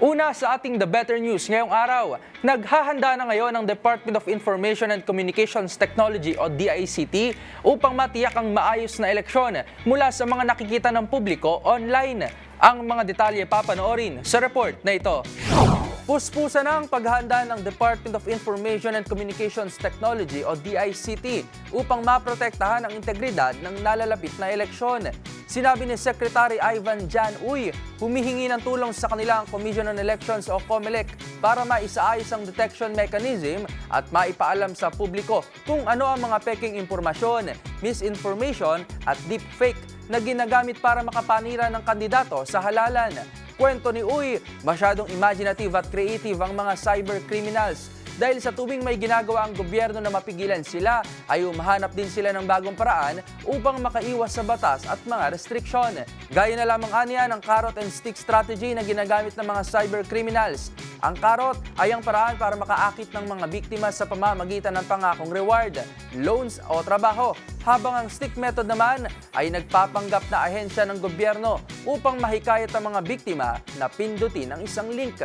Una sa ating The Better News ngayong araw, naghahanda na ngayon ang Department of Information and Communications Technology o DICT upang matiyak ang maayos na eleksyon mula sa mga nakikita ng publiko online. Ang mga detalye papanoorin sa report na ito. Puspusa na ang paghahanda ng Department of Information and Communications Technology o DICT upang maprotektahan ang integridad ng nalalapit na eleksyon. Sinabi ni Secretary Ivan Jan Uy, humihingi ng tulong sa kanila ang Commission on Elections o COMELEC para maisaayos ang detection mechanism at maipaalam sa publiko kung ano ang mga peking impormasyon, misinformation at deepfake na ginagamit para makapanira ng kandidato sa halalan. Kwento ni Uy, masyadong imaginative at creative ang mga cyber criminals. Dahil sa tuwing may ginagawa ang gobyerno na mapigilan sila, ay umahanap din sila ng bagong paraan upang makaiwas sa batas at mga restriksyon. Gaya na lamang aniya ng carrot and stick strategy na ginagamit ng mga cyber criminals. Ang carrot ay ang paraan para makaakit ng mga biktima sa pamamagitan ng pangakong reward, loans o trabaho, habang ang stick method naman ay nagpapanggap na ahensya ng gobyerno upang mahikayat ang mga biktima na pindutin ang isang link.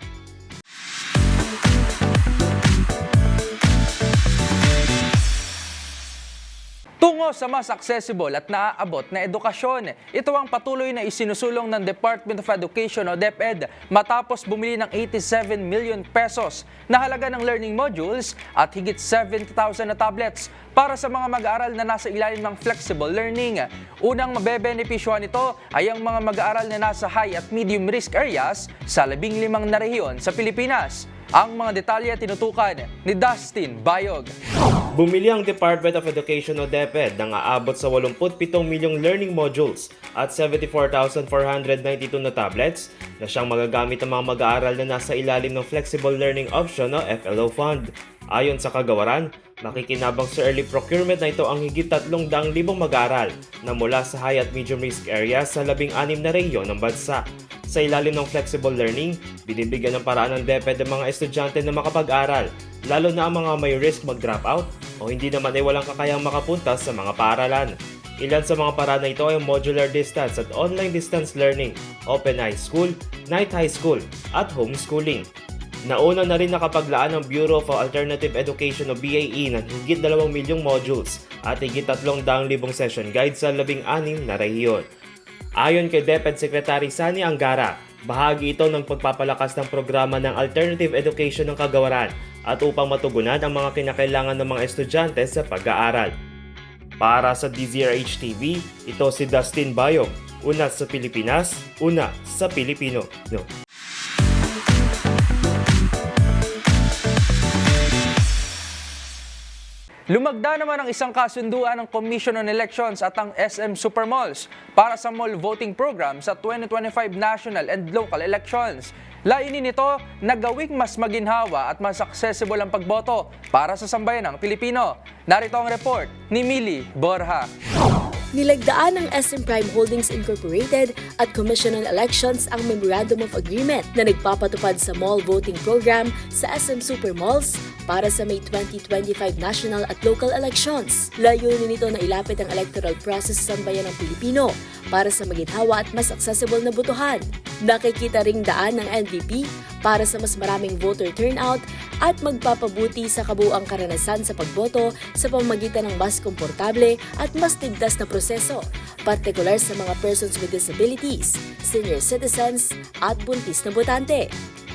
Tungo sa mas accessible at naaabot na edukasyon, ito ang patuloy na isinusulong ng Department of Education o DepEd matapos bumili ng 87 million pesos na halaga ng learning modules at higit 70,000 na tablets para sa mga mag-aaral na nasa ilalim ng flexible learning. Unang mabebenepisyohan nito ay ang mga mag-aaral na nasa high at medium risk areas sa labing limang na rehiyon sa Pilipinas. Ang mga detalye tinutukan ni Dustin Bayog. Bumili ang Department of Education o DepEd ng aabot sa 87 milyong learning modules at 74,492 na tablets na siyang magagamit ng mga mag-aaral na nasa ilalim ng Flexible Learning Option o FLO Fund. Ayon sa kagawaran, makikinabang sa early procurement na ito ang higit 300,000 mag-aaral na mula sa high at medium risk areas sa 16 na rehiyon ng bansa. Sa ilalim ng flexible learning, binibigyan ng paraan ng DepEd ang mga estudyante na makapag-aral, lalo na ang mga may risk mag-drop out o hindi naman ay walang kakayang makapunta sa mga paaralan. Ilan sa mga paraan na ito ay modular distance at online distance learning, open high school, night high school, at homeschooling. Nauna na rin nakapaglaan ng Bureau of Alternative Education o BAE ng higit 2 milyong modules at higit 300,000 session guides sa 16 na rehiyon. Ayon kay DepEd Secretary Sani Angara, bahagi ito ng pagpapalakas ng programa ng Alternative Education ng Kagawaran at upang matugunan ang mga kinakailangan ng mga estudyante sa pag-aaral. Para sa DZRH TV, ito si Dustin Bayog, una sa Pilipinas, una sa Pilipino. No. Lumagda naman ang isang kasunduan ng Commission on Elections at ang SM Supermalls para sa mall voting program sa 2025 national and local elections. Lainin nito na gawing mas maginhawa at mas accessible ang pagboto para sa sambayan ng Pilipino. Narito ang report ni Mili Borja. Nilagdaan ng SM Prime Holdings Incorporated at Commission on Elections ang Memorandum of Agreement na nagpapatupad sa mall voting program sa SM Supermalls para sa May 2025 national at local elections. Layunin nito na ilapit ang electoral process sa sambayan ng Pilipino para sa maginhawa at mas accessible na botohan. Nakikita ring daan ng NVP para sa mas maraming voter turnout at magpapabuti sa kabuang karanasan sa pagboto sa pamamagitan ng mas komportable at mas tigtas na proseso, partikular sa mga persons with disabilities, senior citizens at buntis na botante.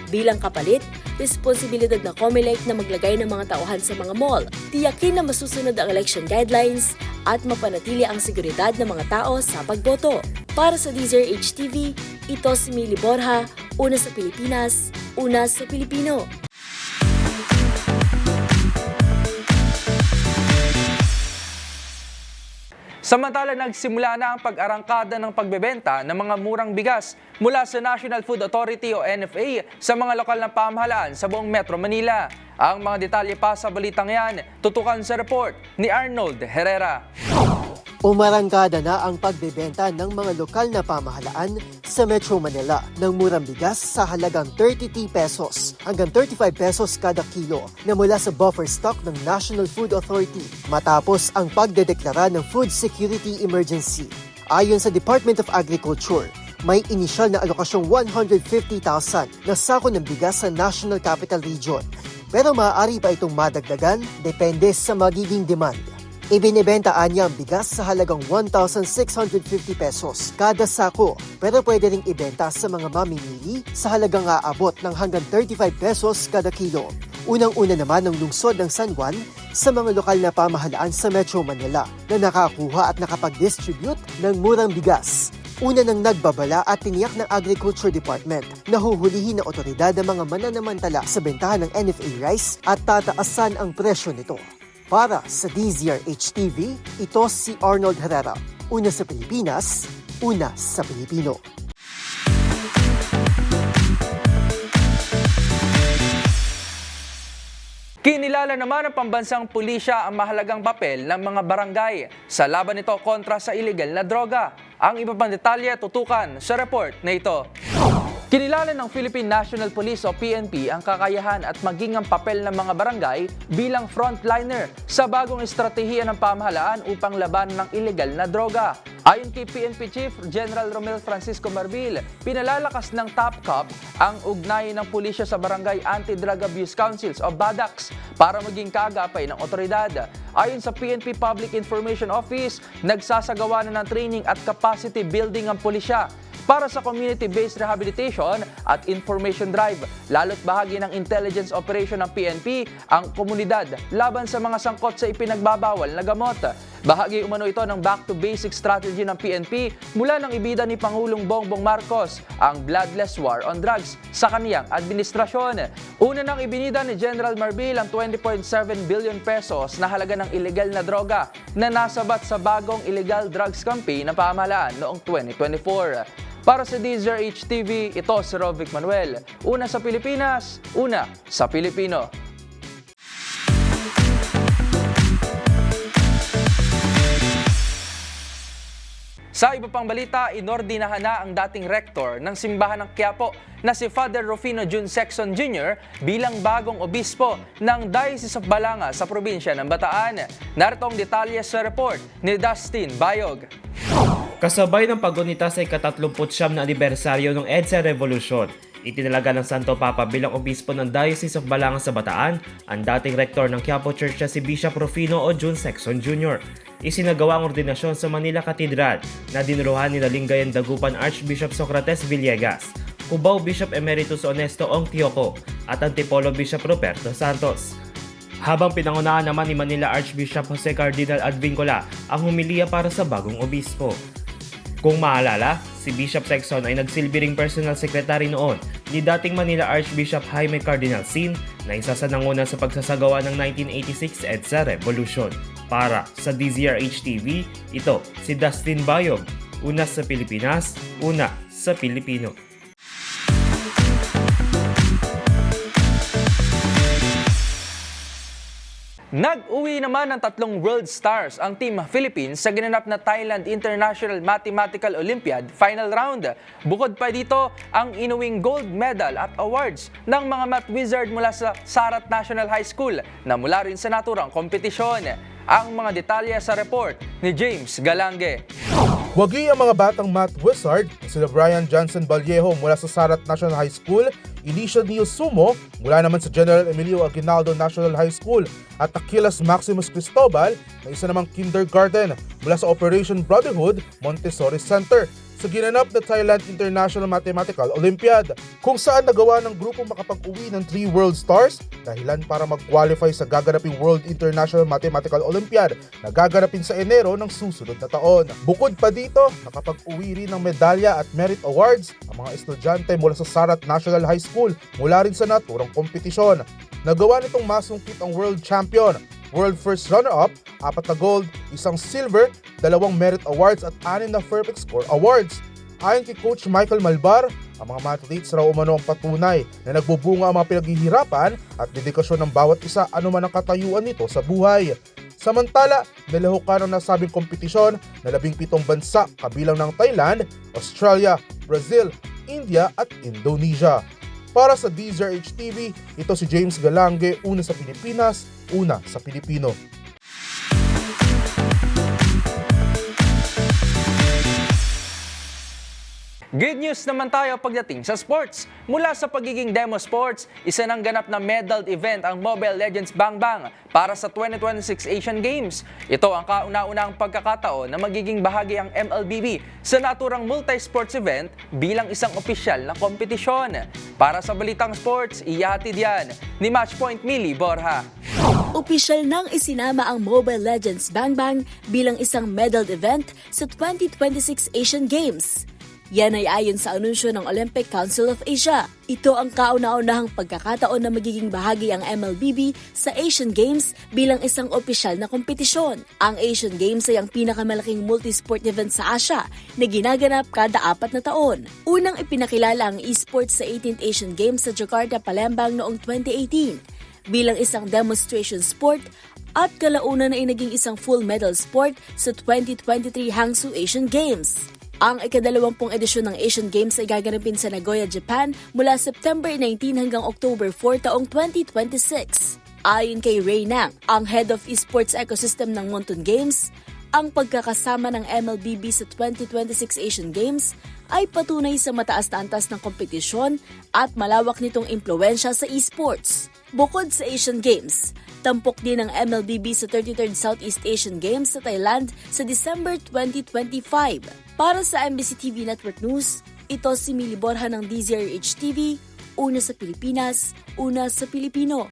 Bilang kapalit, responsibilidad na COMELEC na maglagay ng mga tauhan sa mga mall, tiyakin na masusunod ang election guidelines at mapanatili ang seguridad ng mga tao sa pagboto. Para sa DZRH TV, ito si Mili Borja, una sa Pilipinas, una sa Pilipino. Samantala nagsimula na ang pag-arangkada ng pagbebenta ng mga murang bigas mula sa National Food Authority o NFA sa mga lokal na pamahalaan sa buong Metro Manila. Ang mga detalye pa sa balitang yan, tutukan sa report ni Arnold Herrera. Umarangkada na ang pagbebenta ng mga lokal na pamahalaan sa Metro Manila ng murang bigas sa halagang 30 pesos hanggang 35 pesos kada kilo na mula sa buffer stock ng National Food Authority matapos ang pagdedeklara ng Food Security Emergency. Ayon sa Department of Agriculture, may inisyal na alokasyong 150,000 na sako ng bigas sa National Capital Region. Pero maaari pa itong madagdagan depende sa magiging demand. Ibinibenta niya ang bigas sa halagang 1,650 pesos kada sako pero pwede ring ibenta sa mga mamimili sa halagang aabot ng hanggang 35 pesos kada kilo. Unang-una naman ang lungsod ng San Juan sa mga lokal na pamahalaan sa Metro Manila na nakakuha at nakapag-distribute ng murang bigas. Una nang nagbabala at tiniyak ng Agriculture Department na huhulihin ng otoridad ang mga mananamantala sa bentahan ng NFA rice at tataasan ang presyo nito. Para sa DZRH TV, ito si Arnold Herrera. Una sa Pilipinas, una sa Pilipino. Kinilala naman ng pambansang pulisya ang mahalagang papel ng mga barangay sa laban nito kontra sa illegal na droga. Ang iba pang detalye tutukan sa report na ito. Kinilala ng Philippine National Police o PNP ang kakayahan at maging ang papel ng mga barangay bilang frontliner sa bagong estratehiya ng pamahalaan upang labanan ng illegal na droga. Ayon kay PNP Chief General Romel Francisco Marbil, pinalalakas ng Top Cop ang ugnayan ng pulisya sa Barangay Anti-Drug Abuse Councils o BADACs para maging kaagapay ng otoridad. Ayon sa PNP Public Information Office, nagsasagawa na ng training at capacity building ang pulisya para sa community-based rehabilitation at information drive. Lalo't bahagi ng intelligence operation ng PNP ang komunidad laban sa mga sangkot sa ipinagbabawal na gamot. Bahagi umano ito ng back to basic strategy ng PNP mula ng ibida ni Pangulong Bongbong Marcos ang bloodless war on drugs sa kaniyang administrasyon. Una nang ibinida ni General Marbil ang 20.7 billion pesos na halaga ng illegal na droga na nasabat sa bagong illegal drugs campaign ng pamahalaan noong 2024. Para sa DZRH TV, ito si Rovic Manuel. Una sa Pilipinas, una sa Pilipino. Sa iba pang balita, inordinahan na ang dating rektor ng simbahan ng Quiapo na si Father Rufino Jun Sexton Jr. bilang bagong obispo ng Diocese of Balanga sa probinsya ng Bataan. Narito ang detalye sa report ni Dustin Bayog. Kasabay ng pagunita sa ikatatlumputsyam na anibersaryo ng EDSA Revolution, itinalaga ng Santo Papa bilang obispo ng Diocese of Balanga sa Bataan ang dating rektor ng Quiapo Church na si Bishop Rufino o Jun Sexton Jr. Isinagawa ang ordinasyon sa Manila Cathedral na dinuruhan ni Lingayen Dagupan Archbishop Socrates Villegas, Cubao Bishop Emeritus Honesto Ong Tioco at Antipolo Bishop Roberto Santos. Habang pinangunahan naman ni Manila Archbishop Jose Cardinal Advincula ang humiliya para sa bagong obispo. Kung maalala, si Bishop Sexton ay nagsilbi ring personal secretary noon ni dating Manila Archbishop Jaime Cardinal Sin na isa sa nanguna sa pagsasagawa ng 1986 EDSA Revolution. Para sa DZRH TV, ito si Dustin Bayog, una sa Pilipinas, una sa Pilipino. Nag-uwi naman ng tatlong world stars ang Team Philippines sa ginanap na Thailand International Mathematical Olympiad final round. Bukod pa dito, ang inuwing gold medal at awards ng mga math wizard mula sa Sarat National High School na mula rin sa naturang kompetisyon. Ang mga detalye sa report ni James Galange. Wagi ang mga batang math wizard na sila Brian Johnson Vallejo mula sa Sarat National High School, Elisha Neil Sumo mula naman sa General Emilio Aguinaldo National High School at Aquilas Maximus Cristobal na isa namang kindergarten mula sa Operation Brotherhood Montessori Center sa ginanap na Thailand International Mathematical Olympiad kung saan nagawa ng grupo makapag-uwi ng 3 World Stars dahilan para mag-qualify sa gaganaping World International Mathematical Olympiad na gaganapin sa Enero ng susunod na taon. Bukod pa dito, nakapag-uwi rin ng medalya at merit awards ang mga estudyante mula sa Sarat National High School mula rin sa naturang kompetisyon. Nagawa nitong masungkit ang world champion World First Runner-Up, apat na gold, isang silver, dalawang merit awards at anim na perfect score awards. Ayon kay Coach Michael Malbar, ang mga athletes raw umano ang patunay na nagbubunga ang mga pinaghihirapan at dedikasyon ng bawat isa anuman ang katayuan nito sa buhay. Samantala, nilahukan ang nasabing kompetisyon na labing pitong bansa kabilang ng Thailand, Australia, Brazil, India at Indonesia. Para sa DZRH TV, ito si James Galange, una sa Pilipinas, una sa Pilipino. Good news naman tayo pagdating sa sports. Mula sa pagiging demo sports, isa ng ganap na medaled event ang Mobile Legends Bang Bang para sa 2026 Asian Games. Ito ang kauna-unahang pagkakataon na magiging bahagi ang MLBB sa naturang multi-sports event bilang isang opisyal na kompetisyon. Para sa Balitang Sports, iyahatid yan ni Matchpoint Mili Borja. Opisyal nang isinama ang Mobile Legends Bang Bang bilang isang medaled event sa 2026 Asian Games. Yan ay ayon sa anunsyo ng Olympic Council of Asia. Ito ang kauna-unahang pagkakataon na magiging bahagi ang MLBB sa Asian Games bilang isang opisyal na kompetisyon. Ang Asian Games ay ang pinakamalaking multisport event sa Asia na ginaganap kada apat na taon. Unang ipinakilala ang esports sa 18th Asian Games sa Jakarta, Palembang noong 2018 bilang isang demonstration sport at kalaunan na ay naging isang full medal sport sa 2023 Hangzhou Asian Games. Ang ikadalawampung edisyon ng Asian Games ay gaganapin sa Nagoya, Japan mula September 19 hanggang October 4 taong 2026. Ayon kay Ray Nang, ang Head of Esports Ecosystem ng Monton Games, ang pagkakasama ng MLBB sa 2026 Asian Games ay patunay sa mataas na antas ng kompetisyon at malawak nitong impluensya sa esports. Bukod sa Asian Games, tampok din ang MLBB sa 33rd Southeast Asian Games sa Thailand sa December 2025. Para sa MBC TV Network News, ito si Mili Borja ng DZRH TV, una sa Pilipinas, una sa Pilipino.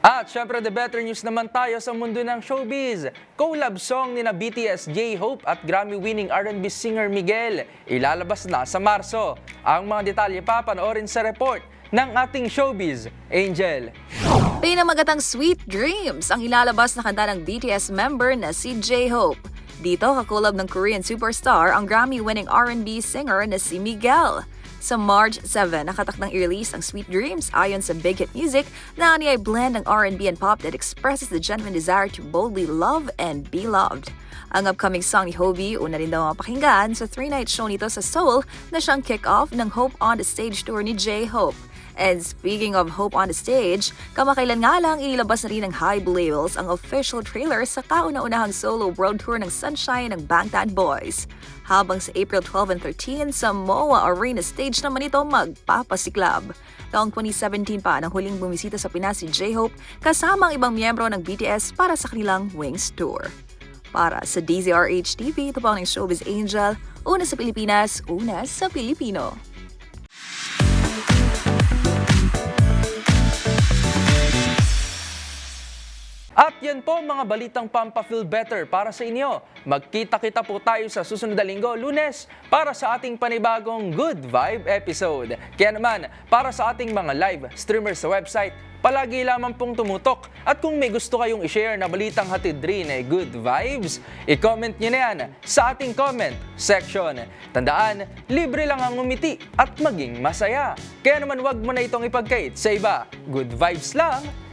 At syempre the better news naman tayo sa mundo ng showbiz. Collab song ni na BTS J-Hope at Grammy-winning R&B singer Miguel ilalabas na sa Marso. Ang mga detalye pa panoorin sa report ng ating showbiz, Angel. Pinamagatang Sweet Dreams ang ilalabas na kanta ng BTS member na si J-Hope. Dito kakulab ng Korean superstar ang Grammy-winning R&B singer na si Miguel. Sa March 7, nakatak ng i-release ang Sweet Dreams ayon sa Big Hit Music na ani ay blend ng R&B and pop that expresses the genuine desire to boldly love and be loved. Ang upcoming song ni Hobie, una rin daw mapakinggan sa three-night show nito sa Seoul na siyang kick-off ng Hope on the Stage tour ni J-Hope. And speaking of Hope on the Stage, kamakailan nga lang ilabas na rin ng Hype Labels ang official trailer sa kauna-unahang solo world tour ng Sunshine ng Bangtan Boys. Habang sa April 12 and 13 sa MOA Arena stage naman ito magpapasiklab. Taong 2017 pa nang huling bumisita sa Pinas si J-Hope kasama ang ibang miyembro ng BTS para sa kanilang Wings Tour. Para sa DZRH TV, ito po ang Showbiz Angel, una sa Pilipinas, una sa Pilipino. At yan po mga balitang Pampa Feel Better para sa inyo. Magkita-kita po tayo sa susunod na linggo, lunes, para sa ating panibagong Good Vibe episode. Kaya naman, para sa ating mga live streamers sa website, palagi lamang pong tumutok. At kung may gusto kayong i-share na balitang hatid rin eh, good vibes, i-comment nyo na yan sa ating comment section. Tandaan, libre lang ang umiti at maging masaya. Kaya naman wag mo na itong ipagkait sa iba. Good vibes lang.